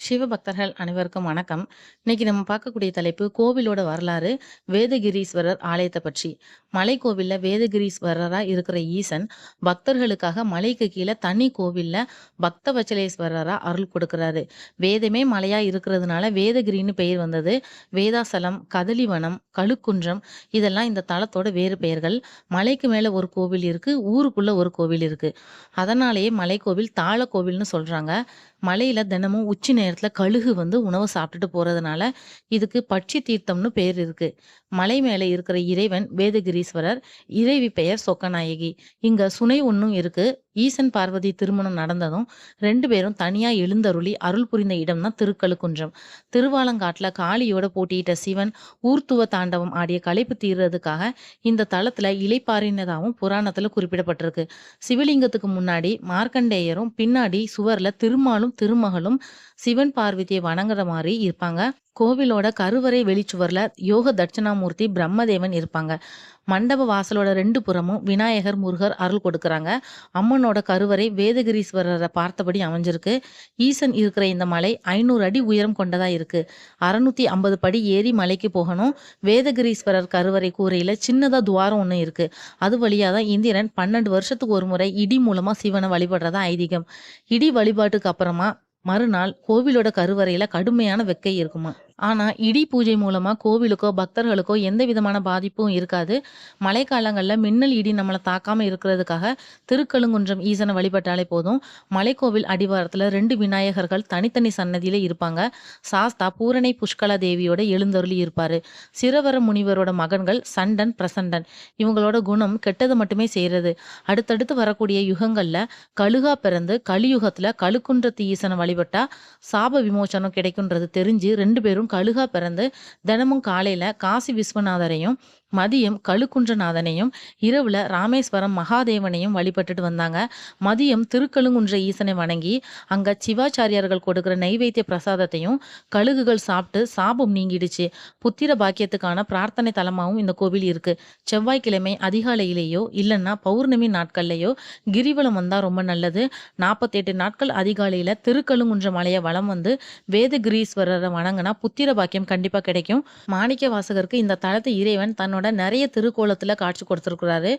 சிவபக்தர்கள் அனைவருக்கும் வணக்கம். இன்னைக்கு நம்ம பார்க்கக்கூடிய தலைப்பு கோவிலோட வரலாறு, வேதகிரீஸ்வரர் ஆலயத்தை பற்றி. மலைக்கோவில்ல வேதகிரீஸ்வரரா இருக்கிற ஈசன், பக்தர்களுக்காக மலைக்கு கீழே தனி கோவில்ல பக்தவச்சலேஸ்வரரா அருள் கொடுக்குறாரு. வேதமே மலையா இருக்கிறதுனால வேதகிரின்னு பெயர் வந்தது. வேதாசலம், கதலிவனம், கழுக்குன்றம் இதெல்லாம் இந்த தளத்தோட வேறு பெயர்கள். மலைக்கு மேல ஒரு கோவில் இருக்கு. ஊருக்குள்ள ஒரு கோவில் இருக்கு. அதனாலேயே மலைக்கோவில் தாழக்கோவில்னு சொல்றாங்க. மலையில தினமும் உச்சி நேரத்தில் கழுகு வந்து உணவு சாப்பிட்டுட்டு போகிறதுனால இதுக்கு பட்சி தீர்த்தம்னு பேர் இருக்கு. மலை மேலே இருக்கிற இறைவன் வேதகிரீஸ்வரர். இறைவி பெயர் சொக்கநாயகி. இங்கே சுனை ஒன்றும் இருக்கு. ஈசன், பார்வதி திருமணம் நடந்ததும் ரெண்டு பேரும் தனியா எழுந்தருளி அருள் புரிந்த இடம் தான் திருக்கழுக்குன்றம். திருவாலங்காட்டுல காளியோட போட்டியிட்ட சிவன், ஊர்த்துவ தாண்டவம் ஆடிய களைப்பு தீர்றதுக்காக இந்த தளத்துல இலைப்பாறினதாகவும் புராணத்துல குறிப்பிடப்பட்டிருக்கு. சிவலிங்கத்துக்கு முன்னாடி மார்க்கண்டேயரும், பின்னாடி சுவர்ல திருமாலும், திருமகளும் சிவன், பார்வதியை வணங்குற மாதிரி இருப்பாங்க. கோவிலோட கருவறை வெளிச்சுவர்ல யோக தட்சணாமூர்த்தி பிரம்மதேவன் இருப்பாங்க. மண்டப வாசலோட ரெண்டு புறமும் விநாயகர், முருகர் அருள் கொடுக்குறாங்க. அம்மனோட கருவறை வேதகிரீஸ்வரரை பார்த்தபடி அமைஞ்சிருக்கு. ஈசன் இருக்கிற இந்த மலை ஐநூறு அடி உயரம் கொண்டதா இருக்கு. 650 படி ஏறி மலைக்கு போகணும். வேதகிரீஸ்வரர் கருவறை கூரையில சின்னதா துவாரம் ஒண்ணு இருக்கு. அது வழியா தான் இந்திரன் 12 வருஷத்துக்கு ஒரு முறை இடி மூலமா சிவனை வழிபடுறதா ஐதீகம். இடி வழிபாட்டுக்கு அப்புறமா மறுநாள் கோவிலோட கருவறையில கடுமையான வெக்கை இருக்குமா. ஆனா, இடி பூஜை மூலமா கோவிலுக்கோ, பக்தர்களுக்கோ எந்த விதமான பாதிப்பும் இருக்காது. மழைக்காலங்களில் மின்னல், இடி நம்மளை தாக்காம இருக்கிறதுக்காக திருக்கழுங்குன்றம் ஈசனை வழிபட்டாலே போதும். மலைக்கோவில் அடிவாரத்துல ரெண்டு விநாயகர்கள் தனித்தனி சன்னதியில இருப்பாங்க. சாஸ்தா பூரணை புஷ்கலா தேவியோட எழுந்தருளி இருப்பாரு. சிறவர முனிவரோட மகன்கள் சண்டன், பிரசண்டன். இவங்களோட குணம் கெட்டது மட்டுமே செய்யறது அடுத்தடுத்து வரக்கூடிய யுகங்கள்ல கழுகா பிறந்து கலியுகத்துல கழுக்குன்றத்து ஈசனை வழிபட்டா சாப விமோசனம் கிடைக்கும்ன்றது தெரிஞ்சு ரெண்டு பேரும் கழுகா பிறந்து தினமும் காலையில காசி விஸ்வநாதரையும், மதியம் கழுக்குன்றநாதனையும், இரவுல ராமேஸ்வரம் மகாதேவனையும் வழிபட்டுட்டு வந்தாங்க. மதியம் திருக்கழுங்குன்ற ஈசனை வணங்கி, அங்க சிவாச்சாரியார்கள் கொடுக்குற நைவேத்திய பிரசாதத்தையும் கழுகுகள் சாப்பிட்டு சாபம் நீங்கிடுச்சு. புத்திர பாக்கியத்துக்கான பிரார்த்தனை தலமாகவும் இந்த கோவில் இருக்கு. செவ்வாய்க்கிழமை அதிகாலையிலேயோ, இல்லைன்னா பௌர்ணமி நாட்கள்லேயோ கிரிவலம் வந்தா ரொம்ப நல்லது. 48 நாட்கள் அதிகாலையில திருக்கழுங்குன்ற மலையை வளம் வந்து வேதகிரீஸ்வரரை வணங்குனா புத்திர பாக்கியம் கண்டிப்பா கிடைக்கும். மாணிக்கவாசகருக்கு இந்த தளத்தை இறைவன் தன்னோட நிறைய திருக்கோலத்தில் காட்சி கொடுத்துருக்குறாரு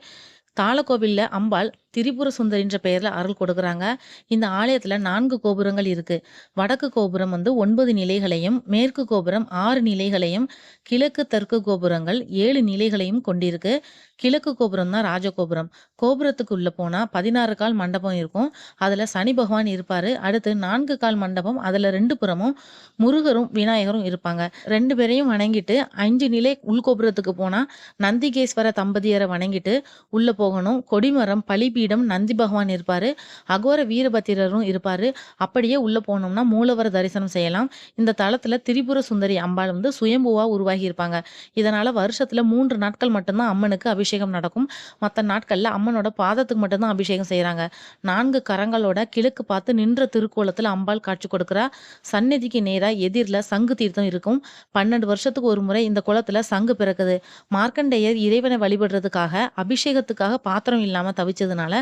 தாளக்கோவிலில் அம்பாள் திரிபுர சுந்தரின்ற பெயரில் அருள் கொடுக்குறாங்க. இந்த ஆலயத்தில் நான்கு கோபுரங்கள் இருக்கு. வடக்கு கோபுரம் வந்து ஒன்பது நிலைகளையும், மேற்கு கோபுரம் ஆறு நிலைகளையும், கிழக்கு, தெற்கு கோபுரங்கள் ஏழு நிலைகளையும் கொண்டிருக்கு. கிழக்கு கோபுரம் தான் ராஜகோபுரம். கோபுரத்துக்கு உள்ள போனால் பதினாறு கால் மண்டபம் இருக்கும். அதில் சனி பகவான் இருப்பார் அடுத்து நான்கு கால் மண்டபம். அதில் ரெண்டு புறமும் முருகரும், விநாயகரும் இருப்பாங்க. ரெண்டு பேரையும் வணங்கிட்டு அஞ்சு நிலை உள்கோபுரத்துக்கு போனால் நந்திகேஸ்வர தம்பதியரை வணங்கிட்டு உள்ளே போகணும். கொடிமரம், பலிபீடம், நந்தி பகவான் இருப்பார் அகோர வீரபத்திரரும் இருப்பார் அப்படியே உள்ளே போனோம்னா மூலவர தரிசனம் செய்யலாம். இந்த தளத்தில் திரிபுர சுந்தரி அம்பாள் வந்து சுயம்புவாக உருவாகி இருப்பாங்க. இதனால் வருஷத்தில் மூன்று நாட்கள் மட்டும்தான் அம்மனுக்கு அபிஷேகம் நடக்கும். மற்ற நாட்களில் அம்மனோட பாதத்துக்கு மட்டும்தான் அபிஷேகம் செய்கிறாங்க நான்கு கரங்களோட கிழக்கு பார்த்து நின்ற திருக்கோலத்தில் அம்பாள் காட்சி கொடுக்குறா சந்நிதிக்கு நேராக எதிரில் சங்கு தீர்த்தம் இருக்கும். 12 வருஷத்துக்கு ஒரு முறை இந்த குளத்தில் சங்கு பிறக்குது. மார்க்கண்டேயர் இறைவனை வழிபடுறதுக்காக அபிஷேகத்துக்காக பாத்திரம் இல்லாமல் தவிச்சதுனால,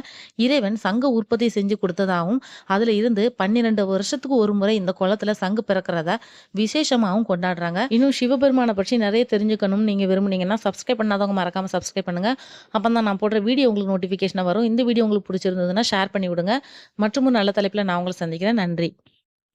இறைவன் சங்கு உற்பத்தி செஞ்சு கொடுத்ததாவும், அதுல இருந்து 12 வருஷத்துக்கு ஒரு முறை இந்த குளத்துல சங்கு பிறக்கிறத விசேஷமாகவும் கொண்டாடுறாங்க. இன்னும் சிவபெருமானை பற்றி நிறைய தெரிஞ்சுக்கணும்னு நீங்க விரும்புனீங்கன்னா, சப்ஸ்கிரைப் பண்ணாதவங்க மறக்காம சப்ஸ்கிரைப் பண்ணுங்க. அப்பதான் நான் போடுற வீடியோ உங்களுக்கு நோட்டிஃபிகேஷன் வரும். இந்த வீடியோ உங்களுக்கு பிடிச்சிருந்ததுன்னா ஷேர் பண்ணி விடுங்க. மற்றும் நல்ல தலைப்பில் நான் உங்களை சந்திக்கிறேன். நன்றி.